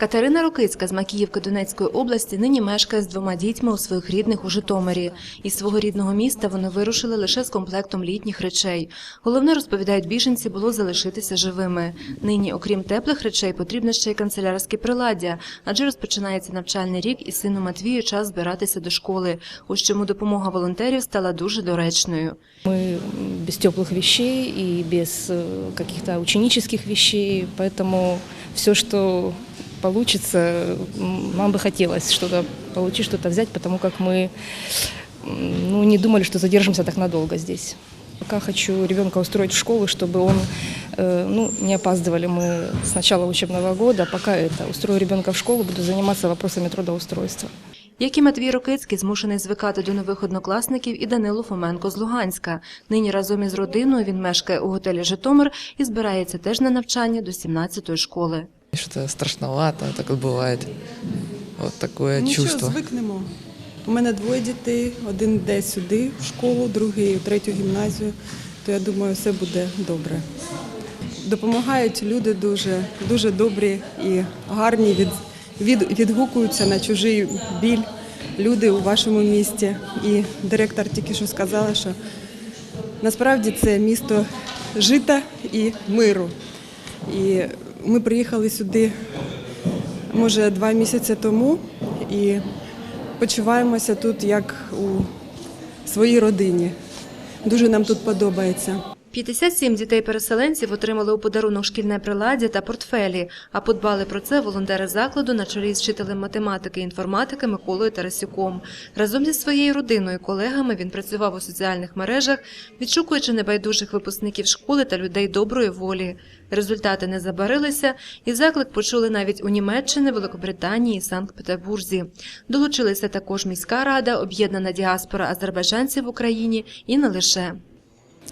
Катерина Рокицька з Макіївки Донецької області нині мешкає з двома дітьми у своїх рідних у Житомирі. Із свого рідного міста вони вирушили лише з комплектом літніх речей. Головне, розповідають біженці, було залишитися живими. Нині, окрім теплих речей, потрібне ще й канцелярське приладдя, адже розпочинається навчальний рік, і сину Матвію час збиратися до школи. Ось чому допомога волонтерів стала дуже доречною. Мы без теплых вещей и без э, каких-то ученических вещей, поэтому все, что получится, м, нам бы хотелось что-то получить, что-то взять, потому как мы м, ну, не думали, что задержимся так надолго здесь. Пока хочу ребенка устроить в школу, чтобы он, э, ну, не опаздывали мы с начала учебного года, пока это, устрою ребенка в школу, буду заниматься вопросами трудоустройства. Як і Матвій Рокицький змушений звикати до нових однокласників і Данило Фоменко з Луганська. Нині разом із родиною він мешкає у готелі Житомир і збирається теж на навчання до 17-ї школи. Что-то страшновато, так вот бывает. Вот такое Нічого, чувство. звикнемо. У мене двоє дітей, один йде сюди в школу, другий у третю гімназію, то я думаю, все буде добре. Допомагають люди дуже, дуже добрі і гарні, від, від, відгукуються на чужий біль люди у вашому місті. І директор тільки що сказала, що насправді це місто жита і миру. І ми приїхали сюди може два місяці тому і почуваємося тут як у своїй родині. Дуже нам тут подобається. 57 дітей-переселенців отримали у подарунок шкільне приладдя та портфелі, а подбали про це волонтери закладу на чолі з вчителем математики і інформатики Миколою Тарасюком. Разом зі своєю родиною і колегами він працював у соціальних мережах, відшукуючи небайдужих випускників школи та людей доброї волі. Результати не забарилися, і заклик почули навіть у Німеччині, Великобританії і Санкт-Петербурзі. Долучилися також міська рада, об'єднана діаспора азербайджанців в Україні і не лише.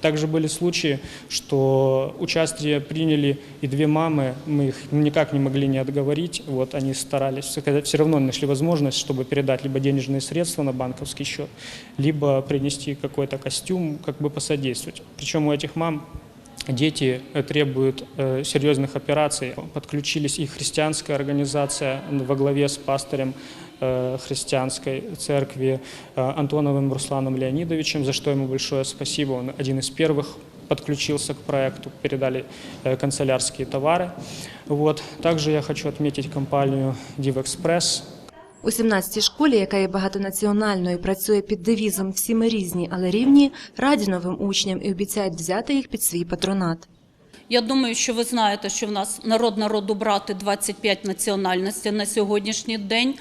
Также были случаи, что участие приняли и две мамы, мы их никак не могли не отговорить, вот они старались, все равно нашли возможность, чтобы передать либо денежные средства на банковский счет, либо принести какой-то костюм, как бы посодействовать. Причем у этих мам дети э, требуют э, серьезных операций. Подключились и христианская организация во главе с пастырем э, христианской церкви э, Антоновым Русланом Леонидовичем, за что ему большое спасибо. Он один из первых подключился к проекту, передали э, канцелярские товары. Вот. Также я хочу отметить компанию DivExpress, У 17-й школі, яка є багатонаціональною, і працює під девізом «Всі ми різні, але рівні», раді новим учням і обіцяють взяти їх під свій патронат. Я думаю, що ви знаєте, що в нас народ народу брати 25 національностей на сьогоднішній день,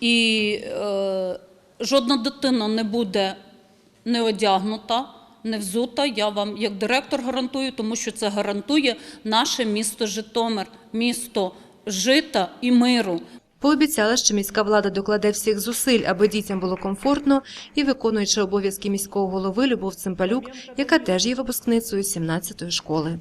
і е, жодна дитина не буде не одягнута, не взута. Я вам, як директор, гарантую, тому що це гарантує наше місто Житомир, місто жита і миру. Пообіцяла, що міська влада докладе всіх зусиль, аби дітям було комфортно, і виконуючи обов'язки міського голови Любов Цимпалюк, яка теж є випускницею 17-ї школи.